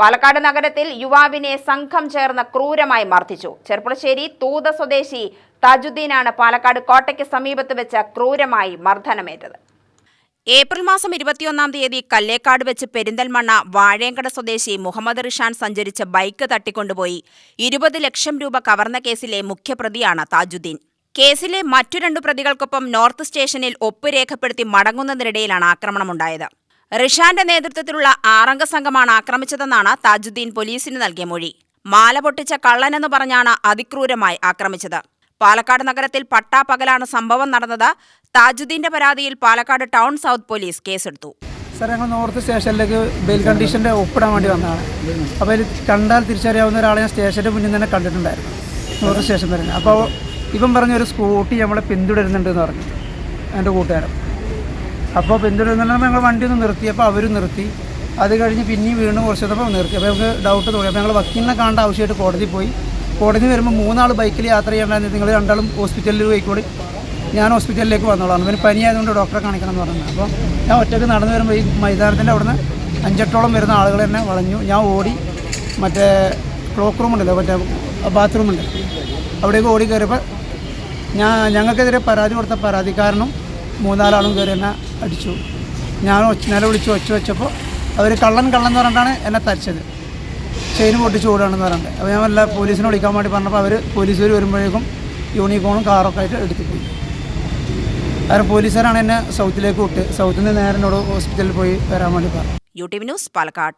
പാലക്കാട് നഗരത്തിൽ യുവാവിനെ സംഘം ചേർന്ന് ക്രൂരമായി മർദ്ദിച്ചു. ചെർപ്പുളശ്ശേരി തൂത സ്വദേശി താജുദ്ദീനാണ് പാലക്കാട് കോട്ടയ്ക്ക് സമീപത്ത് വെച്ച് ക്രൂരമായി മർദ്ദനമേറ്റത്. ഏപ്രിൽ മാസം ഇരുപത്തിയൊന്നാം തീയതി കല്ലേക്കാട് വെച്ച് പെരിന്തൽമണ്ണ വാഴേങ്കട സ്വദേശി മുഹമ്മദ് റിഷാൻ സഞ്ചരിച്ച ബൈക്ക് തട്ടിക്കൊണ്ടുപോയി. ഇരുപത് ലക്ഷം രൂപ കവർന്ന കേസിലെ മുഖ്യപ്രതിയാണ് താജുദ്ദീൻ. കേസിലെ മറ്റു രണ്ടു പ്രതികൾക്കൊപ്പം നോർത്ത് സ്റ്റേഷനിൽ ഒപ്പ് രേഖപ്പെടുത്തി മടങ്ങുന്നതിനിടയിലാണ് ആക്രമണമുണ്ടായത്. റിഷാന്റെ നേതൃത്വത്തിലുള്ള ആറംഗ സംഘമാണ് ആക്രമിച്ചതെന്നാണ് താജുദ്ദീൻ പോലീസിന് നൽകിയ മൊഴി. മാല പൊട്ടിച്ച കള്ളനെന്ന് പറഞ്ഞാണ് അതിക്രൂരമായി ആക്രമിച്ചത്. പാലക്കാട് നഗരത്തിൽ പട്ടാപ്പകലാണ് സംഭവം നടന്നത്. താജുദ്ദീന്റെ പരാതിയിൽ പാലക്കാട് ടൗൺ സൗത്ത് പോലീസ് കേസെടുത്തു. സാർ ഞങ്ങൾ നോർത്ത് സ്റ്റേഷനിലേക്ക് ബെയിൽ കണ്ടീഷന്റെ ഒപ്പിടാൻ വേണ്ടി വന്നതാണ്. അപ്പോൾ അതിൽ കണ്ടാൽ തിരിച്ചറിയാവുന്ന ഒരാളെ ഞാൻ സ്റ്റേഷന്റെ മുന്നിൽ തന്നെ കണ്ടിട്ടുണ്ടായിരുന്നു. നോർത്ത് സ്റ്റേഷൻ വരെ. അപ്പോൾ ഇവൻ പറഞ്ഞ ഒരു സ്കൂട്ടി നമ്മളെ പിന്തുടരുന്നുണ്ട് എന്ന് പറഞ്ഞു. എന്റെ കൂട്ടുകാരൻ. അപ്പോൾ പിന്തുടരുന്നുണ്ടെങ്കിൽ ഞങ്ങൾ വണ്ടി ഒന്ന് നിർത്തി അപ്പോൾ അവരും നിർത്തി. അത് കഴിഞ്ഞ് പിന്നെയും വീണ്ടും കുറച്ച് കഴിഞ്ഞപ്പോൾ നിർത്തി. അപ്പോൾ ഞങ്ങൾക്ക് ഡൗട്ട് തോന്നി. അപ്പോൾ ഞങ്ങൾ വക്കീലിനെ കാണേണ്ട ആവശ്യമായിട്ട് കോടതി പോയി. കോടതി വരുമ്പോൾ മൂന്നാൾ ബൈക്കിൽ യാത്ര ചെയ്യേണ്ടത് നിങ്ങൾ രണ്ടാളും ഹോസ്പിറ്റലിൽ പോയിക്കോളി. ഞാൻ ഹോസ്പിറ്റലിലേക്ക് വന്നോളാം. അവന് പനിയായതുകൊണ്ട് ഡോക്ടറെ കാണിക്കണം എന്ന് പറഞ്ഞു അപ്പോൾ ഞാൻ ഒറ്റയ്ക്ക് നടന്നു വരുമ്പോൾ ഈ മൈതാനത്തിന്റെ അവിടുന്ന് അഞ്ചെട്ടോളം വരുന്ന ആളുകൾ തന്നെ വളഞ്ഞു. ഞാൻ ഓടി മറ്റേ ക്ലോക്ക് റൂം ഉണ്ടല്ലോ മറ്റേ ബാത്റൂമുണ്ട് അവിടേക്ക് ഓടി കയറിയപ്പോൾ ഞാൻ ഞങ്ങൾക്കെതിരെ പരാതി കൊടുത്ത പരാതിക്കാരനും മൂന്നാലാളും കയറി എന്നെ അടിച്ചു. ഞാൻ ഒച്ച നില വിളിച്ച് ഒച്ച വെച്ചപ്പോൾ അവർ കള്ളൻ കള്ളൻ എന്ന് പറഞ്ഞിട്ടാണ് എന്നെ തരിച്ചത്. ചെയിൻ പൊട്ടിച്ച് ഓടുകയാണെന്ന് പറഞ്ഞിട്ട്. അപ്പോൾ ഞാൻ വല്ല പോലീസിനെ വിളിക്കാൻ വേണ്ടി പറഞ്ഞപ്പോൾ അവർ പോലീസുകാർ വരുമ്പോഴേക്കും യൂണിഫോമും കാറൊക്കെ ആയിട്ട് എടുത്തു പോയി. കാരണം പോലീസുകാരാണ് എന്നെ സൗത്തിലേക്ക് വിട്ട് സൗത്തിൽ നിന്ന് നേരെ എന്നോട് ഹോസ്പിറ്റലിൽ പോയി വരാൻ വേണ്ടി പറഞ്ഞു. U T V news Palakkad.